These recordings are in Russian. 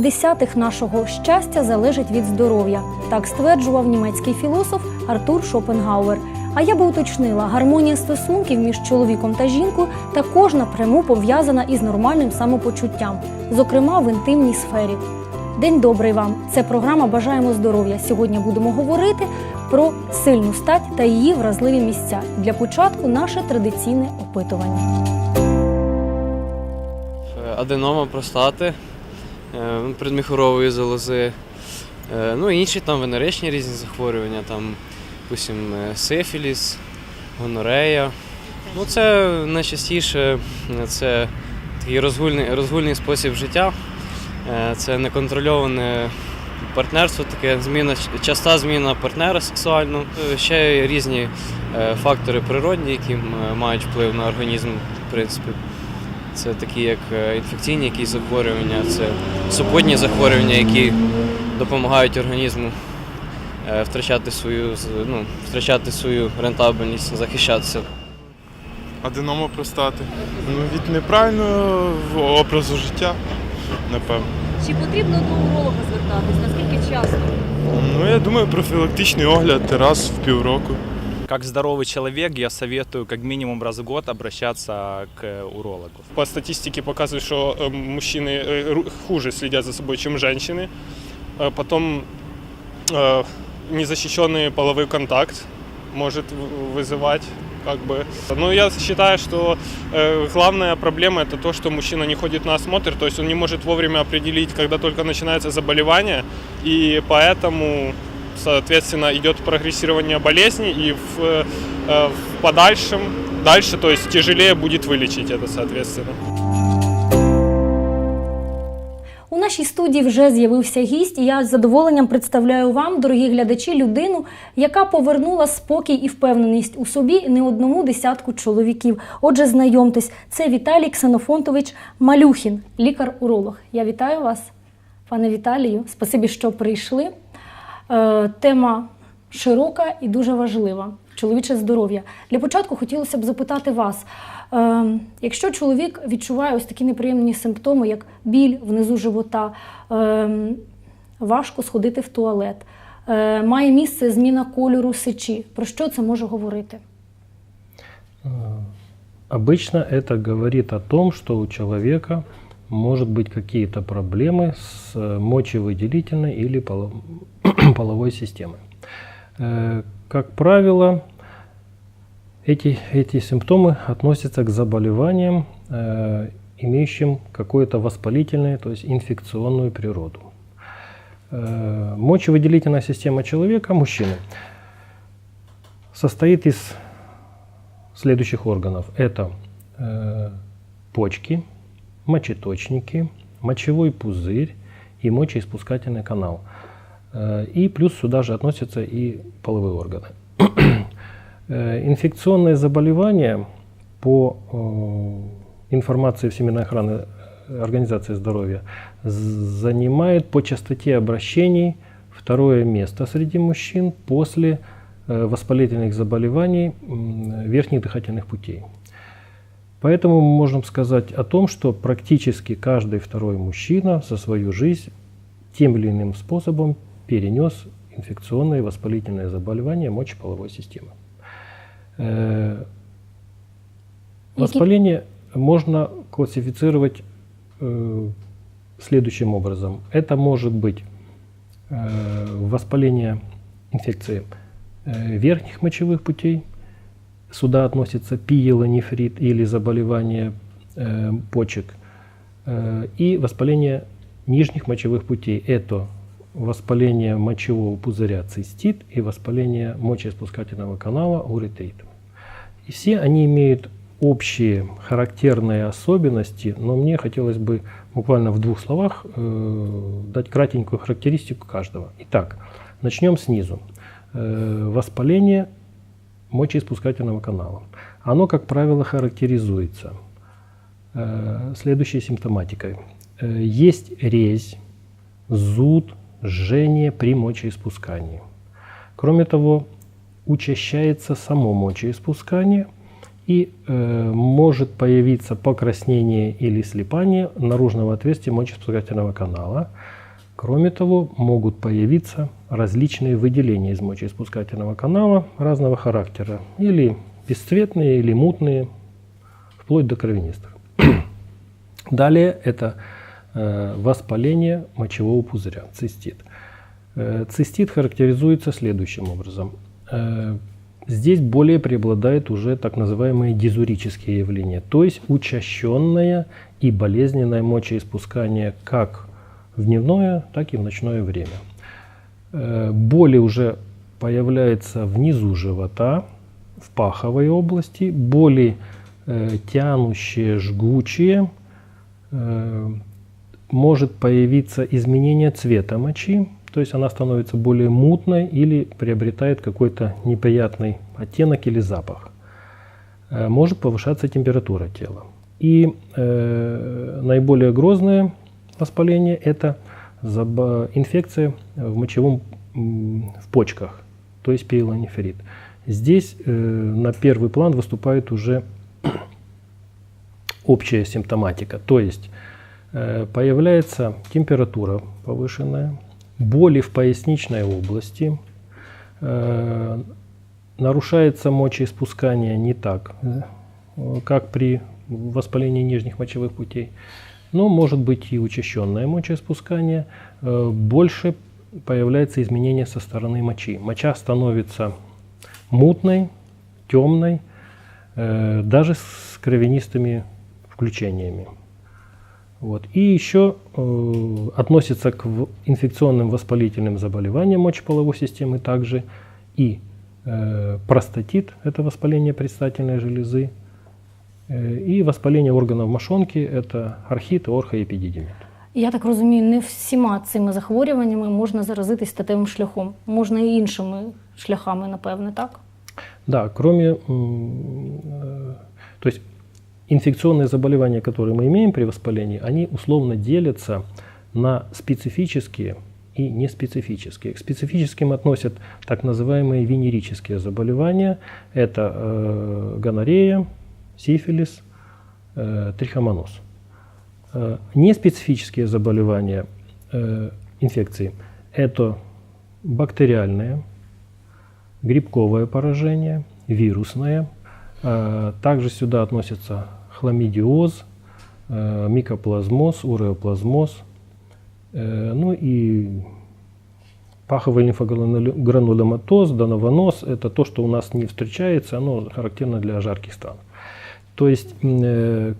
десятих нашого щастя залежить від здоров'я. Так стверджував німецький філософ Артур Шопенгауер. А я би уточнила, гармонія стосунків між чоловіком та жінкою також напряму пов'язана із нормальним самопочуттям, зокрема в інтимній сфері. День добрий вам! Це програма Бажаємо здоров'я. Сьогодні будемо говорити про сильну стать та її вразливі місця. Для початку наше традиційне опитування. Е, аденома простати, предміхорової залози, е, ну і інші там венеричні різні захворювання, там, допустим, е, сифіліс, гонорея. Ну, це найчастіше е, це такий розгульний, розгульний спосіб життя, Е, це неконтрольоване партнерство, таке зміна, часта зміна партнера сексуального. Е, Ще різні е, фактори природні, які мають вплив на організм, в принципі. Це такі як е, інфекційні якісь захворювання, це супутні захворювання, які допомагають організму е, втрачати свою, ну, втрачати свою рентабельність, захищатися. Аденома простати. Ну, від неправильного образу життя, напевно. Чи потрібно до уролога звертатись? Наскільки часто? Ну, я думаю, профілактичний огляд раз в півроку. Как здоровый человек, я советую как минимум раз в год обращаться к урологу. По статистике показывают, что э, мужчины э, хуже следят за собой, чем женщины. Э, Потом незащищенный половой контакт может вызывать как бы. Но я считаю, что главная проблема это то, что мужчина не ходит на осмотр, то есть он не может вовремя определить, когда только начинается заболевание, и поэтому, соответственно, идет прогрессирование болезни, и в, э, в подальшем, дальше, то есть тяжелее будет вылечить это, соответственно. У нашій студії вже з'явився гість, і я з задоволенням представляю вам, дорогі глядачі, людину, яка повернула спокій і впевненість у собі не одному десятку чоловіків. Отже, знайомтесь, це Віталій Ксенофонтович Малюхін, лікар-уролог. Я вітаю вас, пане Віталію. Спасибі, що прийшли. Е, тема широка і дуже важлива. Чоловіче здоров'я. Для початку хотілося б запитати вас, е, якщо чоловік відчуває ось такі неприємні симптоми, як біль внизу живота, е, важко сходити в туалет, е, має місце зміна кольору сечі, про що це може говорити? Э, Обычно это говорит о том, что у человека может быть какие-то проблемы с э, мочевыделительной или поло- половой системой. Э, Как правило, эти, эти симптомы относятся к заболеваниям, э, имеющим какое-то воспалительное, то есть инфекционную природу. Э, Мочевыделительная система человека, мужчины, состоит из следующих органов. Это почки, мочеточники, мочевой пузырь и мочеиспускательный канал. Э, и плюс сюда же относятся и половые органы. Э, Инфекционные заболевания по э, информации Всемирной охраны Организации здоровья занимают по частоте обращений второе место среди мужчин после воспалительных заболеваний верхних дыхательных путей. Поэтому мы можем сказать о том, что практически каждый второй мужчина за свою жизнь тем или иным способом перенес инфекционные воспалительные заболевания мочеполовой системы. Э, Воспаление можно классифицировать э, следующим образом. Это может быть э, воспаление инфекции верхних мочевых путей. Сюда относится пиелонефрит или заболевание почек. И воспаление нижних мочевых путей. Это воспаление мочевого пузыря цистит и воспаление мочеиспускательного канала уретрит. И все они имеют общие характерные особенности, но мне хотелось бы буквально в двух словах э, дать кратенькую характеристику каждого. Итак, начнем снизу. Э, воспаление мочеиспускательного канала. Оно, как правило, характеризуется э, следующей симптоматикой. Э, есть резь, зуд, жжение при мочеиспускании. Кроме того, учащается само мочеиспускание и э, может появиться покраснение или слипание наружного отверстия мочеиспускательного канала. Кроме того, могут появиться различные выделения из мочеиспускательного канала разного характера, или бесцветные, или мутные, вплоть до кровянистых. Далее это воспаление мочевого пузыря, цистит. Э, цистит характеризуется следующим образом. Э, здесь более преобладают уже так называемые дизурические явления, то есть учащенное и болезненное мочеиспускание как в дневное, так и в ночное время. Э, боли уже появляются внизу живота, в паховой области, боли э, тянущие, жгучие, Э, может появиться изменение цвета мочи, то есть она становится более мутной или приобретает какой-то неприятный оттенок или запах. Э, Может повышаться температура тела. И э, наиболее грозное воспаление – это инфекция в мочевом в почках, то есть пиелонефрит. Здесь э, на первый план выступает уже общая симптоматика, то есть появляется температура повышенная, боли в поясничной области, э, нарушается мочеиспускание не так, э, как при воспалении нижних мочевых путей, но может быть и учащенное мочеиспускание, э, больше появляется изменение со стороны мочи. Моча становится мутной, темной, э, даже с кровянистыми включениями. Вот. И еще э, относится к в- инфекционным воспалительным заболеваниям мочеполовой системы также и э, простатит, это воспаление предстательной железы, э, и воспаление органов мошонки, это архит и орхоепидидимит. Я так розумію, не всіма цими захворюваннями можна заразитись статевим шляхом. Можна і іншими шляхами, напевне, так? Да, кроме, м, э, то есть инфекционные заболевания, которые мы имеем при воспалении, они условно делятся на специфические и неспецифические. К специфическим относят так называемые венерические заболевания. Это э, гонорея, сифилис, э, трихомоноз. Э, неспецифические заболевания, э, инфекции – это бактериальные, грибковое поражение, вирусное. Э, Также сюда относятся хламидиоз, э, микоплазмоз, уреоплазмоз, э, ну и паховый лимфогранулематоз, донованоз – это то, что у нас не встречается, оно характерно для жарких стран. То есть э,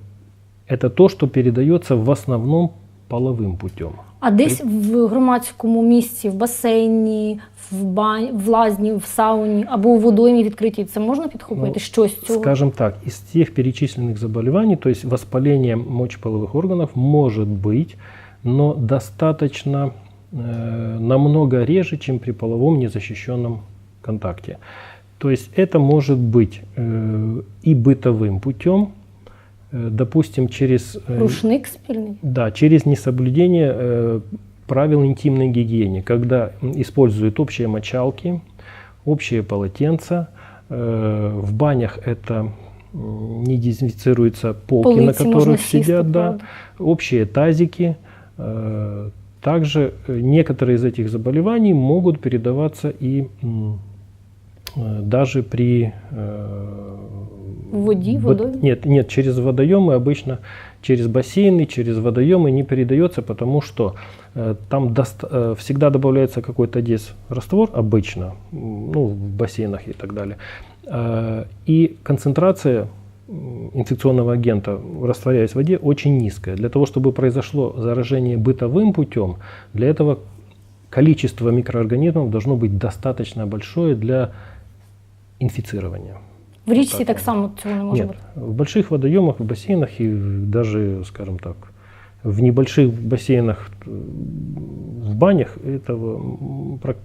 это то, что передается в основном половым путем. А десь в громадському місці, в басейні, в, бань, в лазні, в сауні або у водоймі відкритій, це можна підхопити? Ну, Щось з цього? Скажем так, из тех перечисленных заболеваний, то есть воспаление мочеполовых органов может быть, но достаточно э, намного реже, чем при половом незащищенном контакте. То есть это может быть э, и бытовым путем, э, допустим, через э, Рушник спільний? да, через несоблюдение э, правил интимной гигиены, когда используют общие мочалки, общие полотенца. Э, в банях это не дезинфицируются полки, на Полицы можно которых сидят, да, правда. общие тазики. Э, также э, некоторые из этих заболеваний могут передаваться и э, даже при э, В воді, быт- водоймі? Нет, нет, через водоемы обычно, через бассейны, через водоемы не передается, потому что э, там дост- э, всегда добавляется какой-то дис раствор обычно, ну, в бассейнах и так далее. Э, и концентрация инфекционного агента, растворяясь в воде, очень низкая. Для того, чтобы произошло заражение бытовым путем, для этого количество микроорганизмов должно быть достаточно большое для инфицирования. В річці так так само цього не може Нет, бути. в больших водоемах, в бассейнах и даже, скажем так, в небольших бассейнах, в банях этого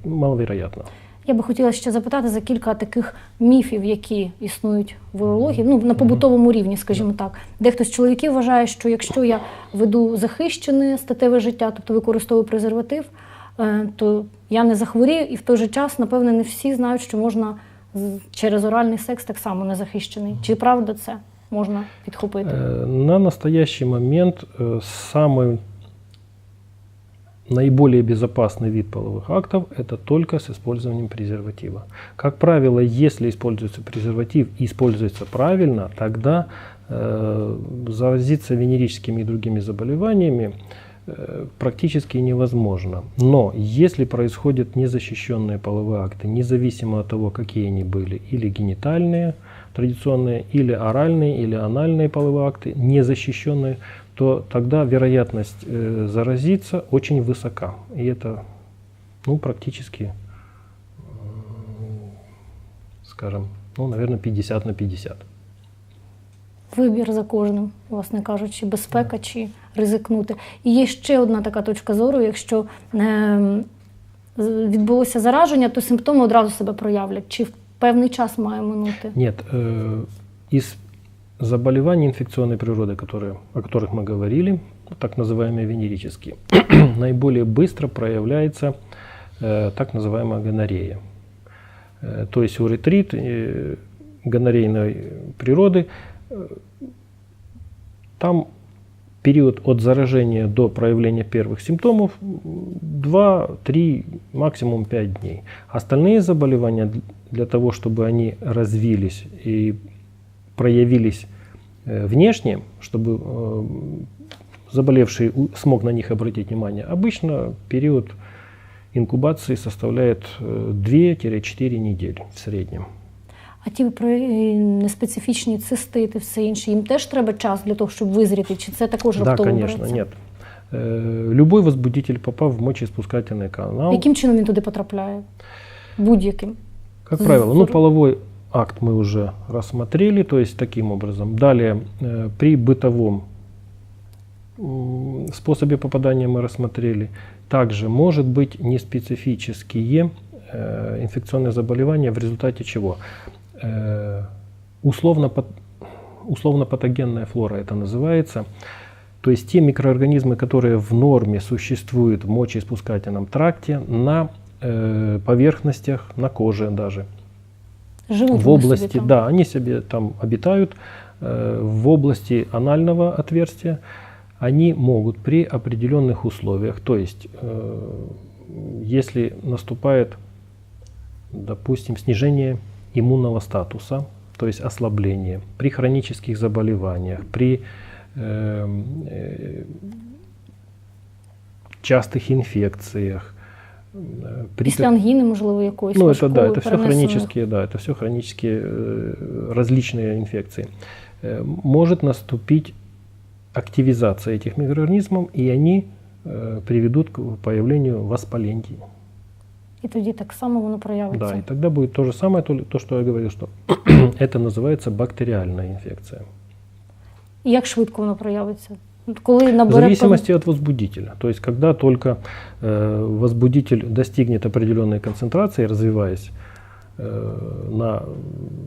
маловероятно. Я би хотіла ще запитати за кілька таких міфів, які існують в урології, ну на побутовому рівні, скажімо так. Дехто з чоловіків вважає, що якщо я веду захищене статеве життя, тобто використовую презерватив, е, то я не захворію, і в той же час, напевне, не всі знають, що можна через оральний секс так само не захищений. Чи правда це можна підхопити? На настоящий момент самый наиболее безопасный вид половых актов – это только с использованием презерватива. Как правило, если используется презерватив и используется правильно, тогда э, заразиться венерическими и другими заболеваниями практически невозможно. Но если происходят незащищенные половые акты, независимо от того, какие они были, или генитальные, традиционные, или оральные, или анальные половые акты, незащищенные, то тогда вероятность э, заразиться очень высока. И это ну, практически, скажем, ну, наверное, 50 на 50. Вибір за кожним, власне кажучи, безпека чи ризикнути. І є ще одна така точка зору: якщо е, з- відбулося зараження, то симптоми одразу себе проявлять. Чи в певний час має минути? Нет, э, из заболеваний инфекционной природы, которые, о которых мы говорили, так называемые венерические, наиболее быстро проявляется э, так называемая гонорея. Э, то есть уретрит э, гонорейной природы, э, там период от заражения до проявления первых симптомов 2-3, максимум 5 дней. Остальные заболевания для того, чтобы они развились и проявились э, внешне, чтобы э, заболевший смог на них обратить внимание, обычно период инкубации составляет э, 2-4 недели в среднем А ті про е, неспецифічні цистити, все інше, їм теж треба час для того, щоб визріти? Чи це також Да, раптово конечно, береться? нет. Э, Любой возбудитель, попав в мочеиспускательный канал, Яким чином він туди потрапляє? Будь-яким. Как правило, ну Здорово. половой акт мы уже рассмотрели, то есть таким образом. Далее, э, при бытовом м, способе попадания мы рассмотрели. Также может быть неспецифические э, инфекционные заболевания в результате чего? Э, условно, пат- условно-патогенная флора это называется. То есть те микроорганизмы, которые в норме существуют в мочеиспускательном тракте на э, поверхностях, на коже даже. Живуть в области, да, они себе там обитают. Э, в области анального отверстия они могут при определенных условиях, то есть э, если наступает, допустим, снижение иммунного статуса, то есть ослабление, при хронических заболеваниях, при э, э, частых инфекциях, э, при Після ангіни, можливо, якоїсь. ну, это да, важкої, это все перенесеної. хронические, да, это все хронические э, различные инфекции. Э, Может наступить активизация этих микроорганизмов, и они э, приведут к появлению воспалений. І тоді так само воно проявиться. Да, и тогда будет то же самое, то, то что я говорил, что это называется бактериальная инфекция. І як швидко воно проявиться? От Коли В набере зависимости от возбудителя. То есть, когда только э, возбудитель достигнет определенной концентрации, развиваясь э, на,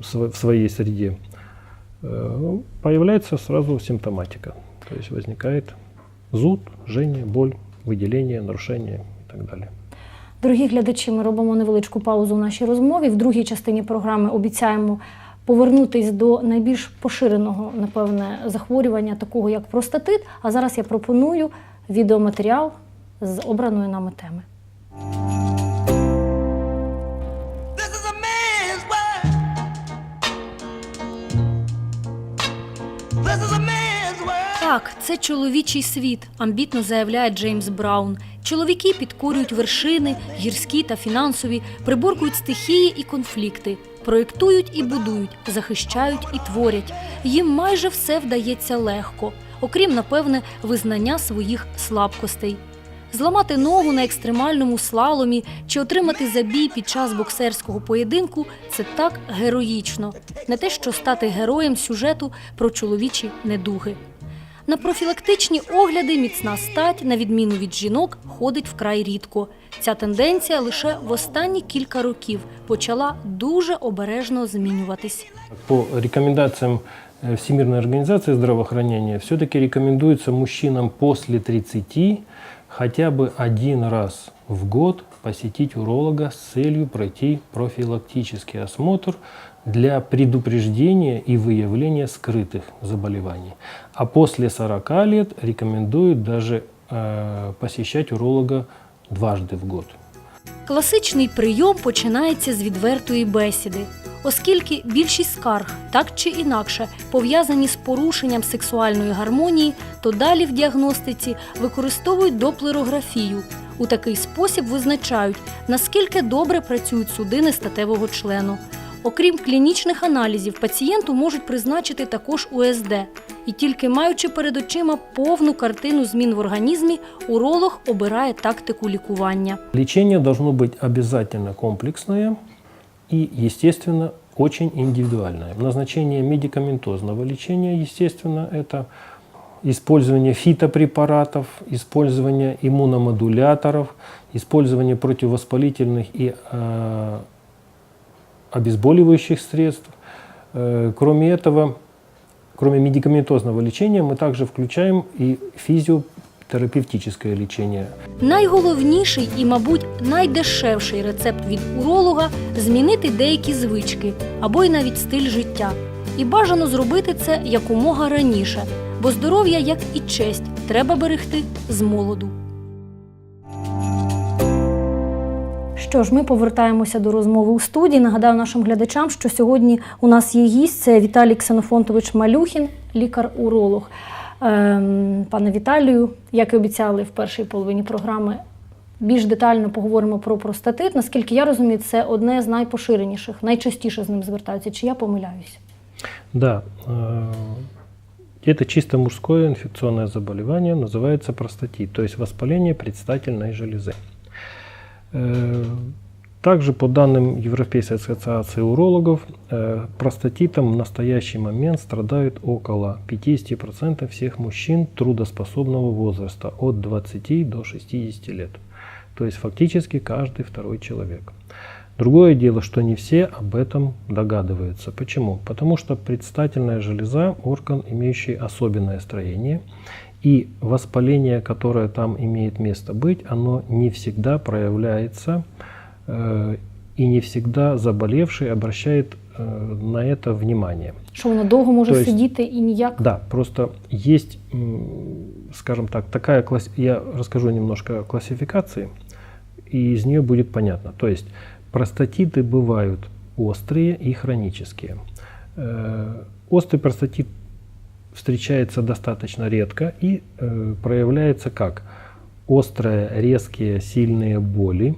св- в своей среде, э, появляется сразу симптоматика. То есть возникает зуд, жжение, боль, выделение, нарушение и так далее. Дорогі глядачі, ми робимо невеличку паузу в нашій розмові. В другій частині програми обіцяємо повернутись до найбільш поширеного, напевне, захворювання, такого як простатит. А зараз я пропоную відеоматеріал з обраної нами теми. Так, це чоловічий світ, амбітно заявляє Джеймс Браун. Чоловіки підкорюють вершини, гірські та фінансові, приборкують стихії і конфлікти, проєктують і будують, захищають і творять. Їм майже все вдається легко, окрім, напевне, визнання своїх слабкостей. Зламати ногу на екстремальному слаломі чи отримати забій під час боксерського поєдинку це так героїчно, не те, що стати героєм сюжету про чоловічі недуги. На профілактичні огляди міцна стать, на відміну від жінок, ходить вкрай рідко. Ця тенденція лише в останні кілька років почала дуже обережно змінюватись. По рекомендациям э, Всемирной организации здравоохранения все-таки рекомендуется мужчинам после 30 хотя бы один раз в год посетить уролога с целью пройти профилактический осмотр для предупреждения и выявления скрытых заболеваний. А после 40 лет рекомендуют даже э, посещать уролога дважды в год. Класичний прийом починається з відвертої бесіди, оскільки більшість скарг так чи інакше пов'язані з порушенням сексуальної гармонії, то далі в діагностиці використовують доплерографію. У такий спосіб визначають, наскільки добре працюють судини статевого члену. Окрім клінічних аналізів, пацієнту можуть призначити також УСД. І тільки маючи перед очима повну картину змін в організмі, уролог обирає тактику лікування. Лечение должно быть обязательно комплексное и, естественно, очень индивидуальное. Назначение медикаментозного лечения, естественно, это использование фитопрепаратов, использование иммуномодуляторов, использование противовоспалительных и э, обезболивающих средств. Э, Кроме этого, кроме медикаментозного лечения, мы также включаем и физиотерапевтическое лечение. Найголовніший і, мабуть, найдешевший рецепт від уролога змінити деякі звички або й навіть стиль життя. І бажано зробити це якомога раніше, бо здоров'я, як і честь, треба берегти з молоду. Що ж, ми повертаємося до розмови у студії. Нагадаю нашим глядачам, що сьогодні у нас є гість це Віталій Ксенофонтович Малюхін, лікар-уролог. Ем, Пане Віталію, як і обіцяли в першій половині програми, більш детально поговоримо про простатит. Наскільки я розумію, це одне з найпоширеніших, найчастіше з ним звертаються. Чи я помиляюсь? Да, э, это чисто мужское инфекционное заболевание, называется простатит, то есть воспаление предстательной железы. Также по данным Европейской ассоциации урологов, простатитом в настоящий момент страдают около 50% всех мужчин трудоспособного возраста от 20 до 60 лет. То есть фактически каждый второй человек. Другое дело, что не все об этом догадываются. Почему? Потому что предстательная железа – орган, имеющий особенное строение, и воспаление, которое там имеет место быть, оно не всегда проявляется, э, и не всегда заболевший обращает э, на это внимание. Що воно довго може То есть- сидіти і ніяк? Да, просто есть, м, скажем так, такая класс... Я расскажу немножко о классификации, и из нее будет понятно. То есть простатиты бывают острые и хронические. Э, Острый простатит встречается достаточно редко и э, проявляется как острые, резкие, сильные боли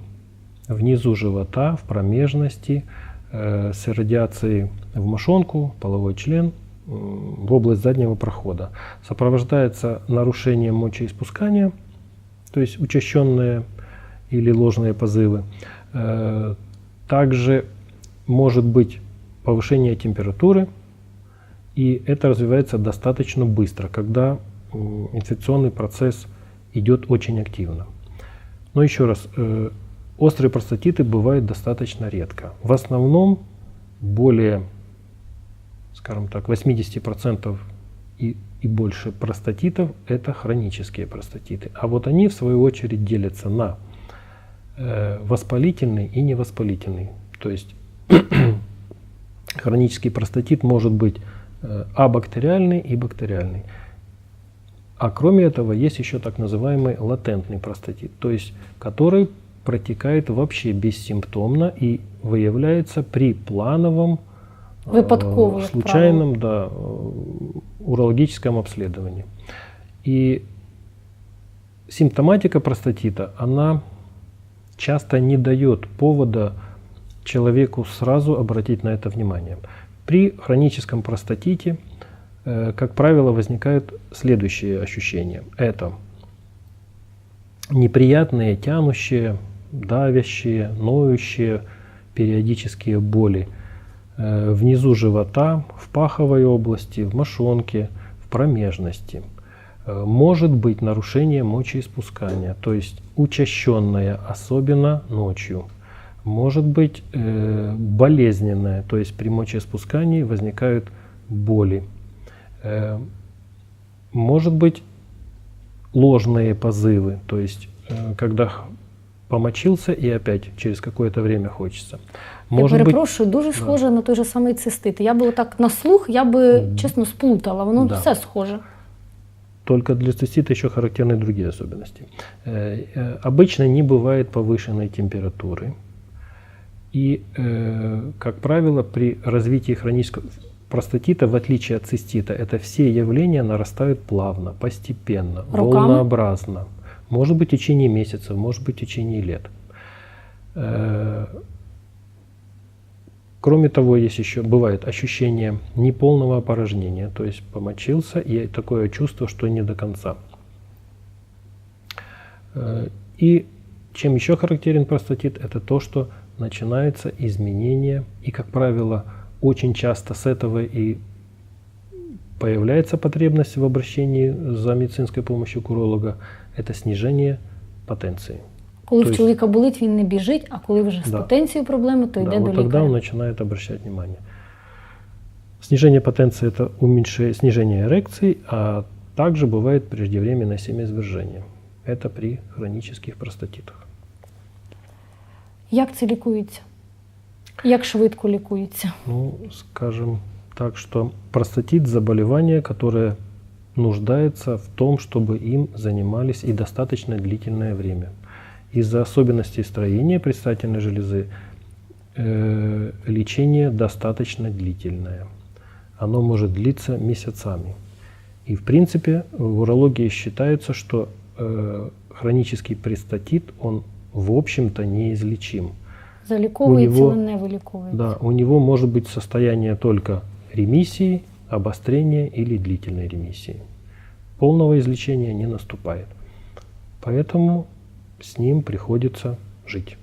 внизу живота, в промежности, э, с радиацией в мошонку, половой член, м, в область заднего прохода. Сопровождается нарушением мочеиспускания, то есть учащенные или ложные позывы. Э, Также может быть повышение температуры, и это развивается достаточно быстро, когда инфекционный процесс идет очень активно. Но еще раз, э, острые простатиты бывают достаточно редко. В основном более, скажем так, 80% и, и больше простатитов – это хронические простатиты. А вот они, в свою очередь, делятся на э, воспалительный и невоспалительный. То есть хронический простатит может быть абактериальный и бактериальный. А кроме этого есть еще так называемый латентный простатит, то есть который протекает вообще бессимптомно и выявляется при плановом э, Выпадково, как случайном да, э, урологическом обследовании. И симптоматика простатита, она часто не дает повода человеку сразу обратить на это внимание. При хроническом простатите, э, как правило, возникают следующие ощущения. Это неприятные, тянущие, давящие, ноющие периодические боли э, внизу живота, в паховой области, в мошонке, в промежности. Э, Может быть нарушение мочеиспускания, то есть учащенное, особенно ночью. Может быть э, болезненное, то есть при мочеиспускании возникают боли. Э, может быть ложные позывы, то есть э, когда помочился и опять через какое-то время хочется. Я Может быть, перепрошую, дуже схоже на той же самий цистит. Я би отак на слух, я би Мгм. чесно сплутала, воно Да. все схоже. только для цистита еще характерны другие особенности. Э, э, Обычно не бывает повышенной температуры. И, э, как правило, при развитии хронического простатита, в отличие от цистита, это все явления нарастают плавно, постепенно, Руками? волнообразно. Может быть, в течение месяцев, может быть, в течение лет. Э, Кроме того, есть еще бывает ощущение неполного опорожнения, то есть помочился и такое чувство, что не до конца. Э, И чем еще характерен простатит, это то, что начинается изменение, и, как правило, очень часто с этого и появляется потребность в обращении за медицинской помощью к уролога, это снижение потенции. Коли То в есть- чоловіка болить, він не біжить, а коли вже з Да. потенцією проблеми, то йде Да, до вот тогда лікаря. он начинает обращать внимание. Снижение потенции – это уменьшение, снижение эрекций, а также бывает преждевременное семяизвержение. Это при хронических простатитах. Як це лікується? Як швидко лікується? Ну, скажем так, что простатит – заболевание, которое нуждается в том, чтобы им занимались и достаточно длительное время. Из-за особенностей строения предстательной железы э, лечение достаточно длительное. Оно может длиться месяцами. И в принципе в урологии считается, что э, хронический простатит, он в общем-то неизлечим. Заліковується, У але не виліковується. Да, у него может быть состояние только ремиссии, обострения или длительной ремиссии. Полного излечения не наступает. Поэтому с ним приходится жить.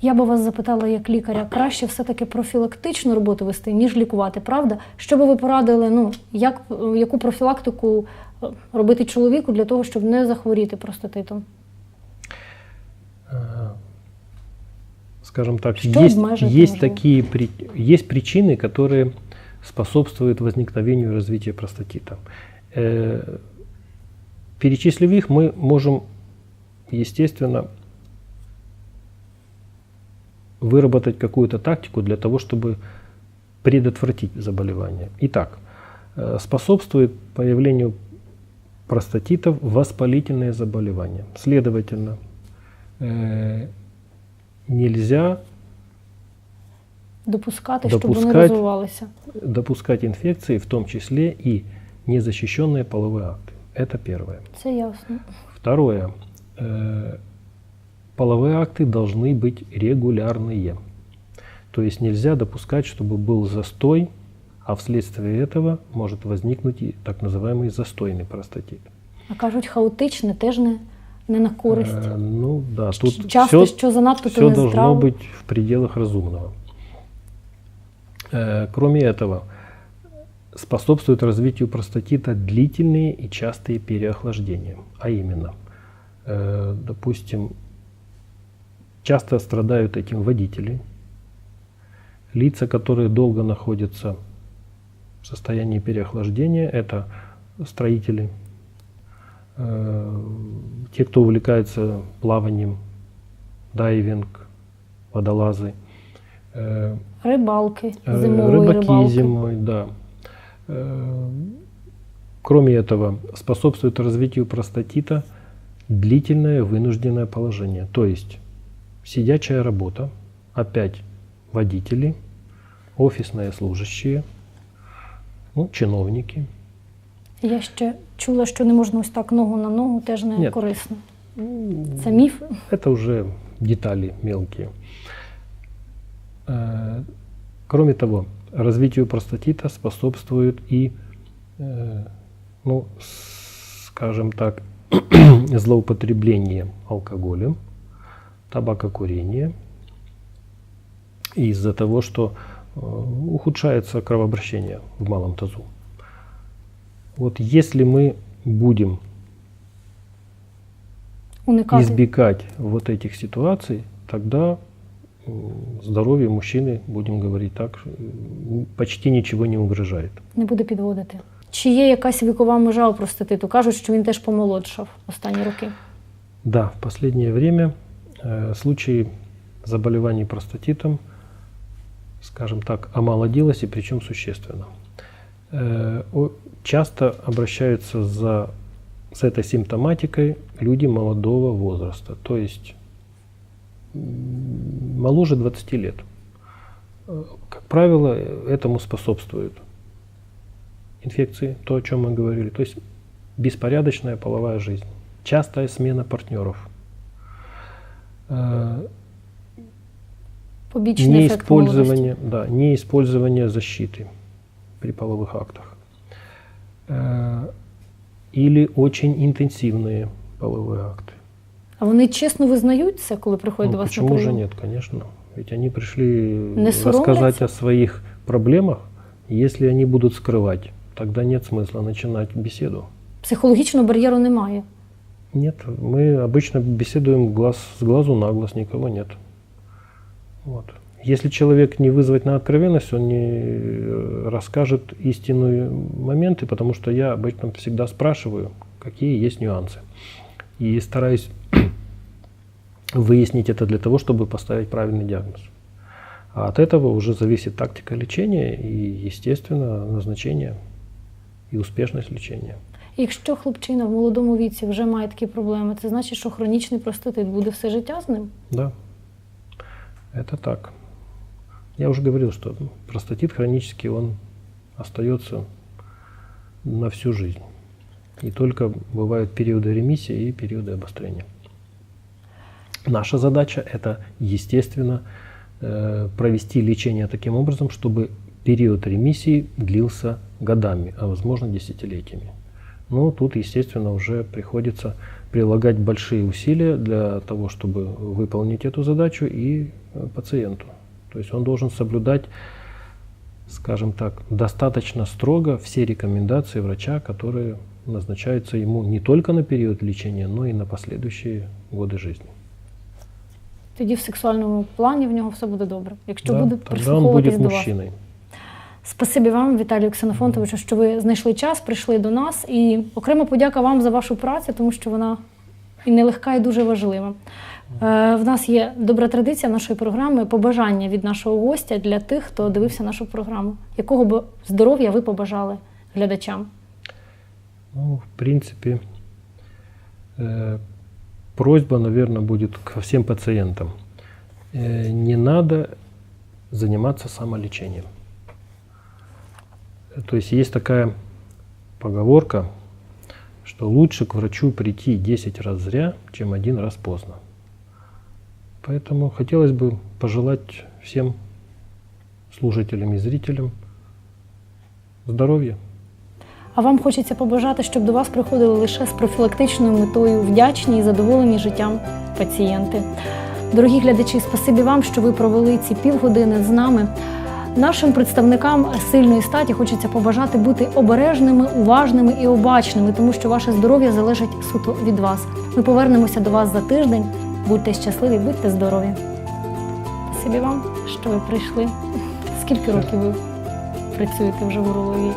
Я би вас запитала як лікаря, краще все-таки профілактичну роботу вести, ніж лікувати, правда? Що би ви порадили, ну, як, яку профілактику е, робити чоловіку для того, щоб не захворіти простатитом? Скажем так, Что есть, есть можно? такие есть причины, которые способствуют возникновению и развитию простатита. Э, Перечислив их, мы можем, естественно, выработать какую-то тактику для того, чтобы предотвратить заболевание. Итак, э, способствует появлению простатитов воспалительные заболевания. Следовательно, э, нельзя Допускати, щоб вони Допускать. розвивалися. допускать инфекции, в том числе и незащищенные половые акты. Это первое. Це ясно. Второе. Э, Половые акты должны быть регулярные. То есть нельзя допускать, чтобы был застой, а вследствие этого может возникнуть и так называемый застойный простатит. А кажуть, хаотичне теж не, не на користь. Э, ну да, тут Часто, все, що занадто все то не должно быть в пределах разумного. Э, Кроме этого, способствует развитию простатита длительные и частые переохлаждения. А именно, э, допустим, часто страдают этим водители, лица, которые долго находятся в состоянии переохлаждения, это строители, те, кто увлекается плаванием, дайвинг, водолазы, э, Рибалки, Э, зимової Рыбаки рибалки. зимой, да. Э, Кроме этого, способствует развитию простатита длительное вынужденное положение. То есть сидячая работа, опять водители, офисные служащие, ну, чиновники. Я ще чула, що не можна ось так ногу на ногу, теж не Ні. корисно. Це міф. Это уже детали мелкие. Кроме того, развитию простатита способствует и, ну, скажем так, злоупотребление алкоголем, табакокурение, из-за того, что э, ухудшается кровообращение в малом тазу. Вот если мы будем Уникати. избегать вот этих ситуаций, тогда м, здоровью мужчины, будем говорить так, м, почти ничего не угрожает. Не буде підводити. Чи є якась вікова межа у простатиту? Кажуть, що він теж помолодшав останні роки. Да, в последнее время Э, Случаи заболеваний простатитом, скажем так, омолодилось и причем существенно. Э, Часто обращаются за, с этой симптоматикой люди молодого возраста, то есть моложе 20 лет. Э, Как правило, этому способствуют инфекции, то, о чем мы говорили, то есть беспорядочная половая жизнь, частая смена партнеров, э, молодості. неиспользование, да, неиспользование защиты при половых актах. Э, Или очень интенсивные половые акты. А вони чесно визнають це, коли приходять Ну, до вас почему на же прийом? нет, конечно. Ведь они пришли Не рассказать соромятся? о своих проблемах. Если они будут скрывать, тогда нет смысла начинать беседу. Психологічного бар'єру немає. Нет, мы обычно беседуем глаз с глазу на глаз, никого нет. Вот. Если человек не вызвать на откровенность, он не э, расскажет истинные моменты, потому что я обычно всегда спрашиваю, какие есть нюансы. И стараюсь выяснить это для того, чтобы поставить правильный диагноз. А от этого уже зависит тактика лечения и, естественно, назначение и успешность лечения. І Якщо хлопчина в молодому віці вже має такі проблеми, це значить, що хронічний простатит буде все життя з ним. Да, это так. Я уже говорил, что простатит хронический, он остается на всю жизнь. И только бывают периоды ремиссии и периоды обострения. Наша задача – это, естественно, э, провести лечение таким образом, чтобы период ремиссии длился годами, а возможно десятилетиями. Но тут, естественно, уже приходится прилагать большие усилия для того, чтобы выполнить эту задачу и э, пациенту. То есть он должен соблюдать, скажем так, достаточно строго все рекомендации врача, которые назначаются ему не только на период лечения, но и на последующие годы жизни. Тоді в сексуальному плані в нього все буде добре. Якщо Да, буде тогда он прислуховуватись будет до вас. мужчиной. Спасибі вам, Віталію Ксенофонтовичу, що ви знайшли час, прийшли до нас. І окрема подяка вам за вашу працю, тому що вона і нелегка, і дуже важлива. Е, в нас є добра традиція нашої програми побажання від нашого гостя для тих, хто дивився нашу програму. Якого б здоров'я ви побажали глядачам? Ну, в принципе, э, просьба, наверное, будет ко всем пациентам. Э, не надо заниматься самолечением. Э, То есть есть такая поговорка, что лучше к врачу прийти 10 раз зря, чем один раз поздно. Поэтому хотелось бы пожелать всем слушателям и зрителям здоровья. А вам хочеться побажати, щоб до вас приходили лише з профілактичною метою вдячні і задоволені життям пацієнти. Дорогі глядачі, спасибі вам, що ви провели ці півгодини з нами. Нашим представникам сильної статі хочеться побажати бути обережними, уважними і обачними, тому що ваше здоров'я залежить суто від вас. Ми повернемося до вас за тиждень. Будьте щасливі, будьте здорові. Спасибі вам, що ви прийшли. Скільки років ви працюєте вже в урології?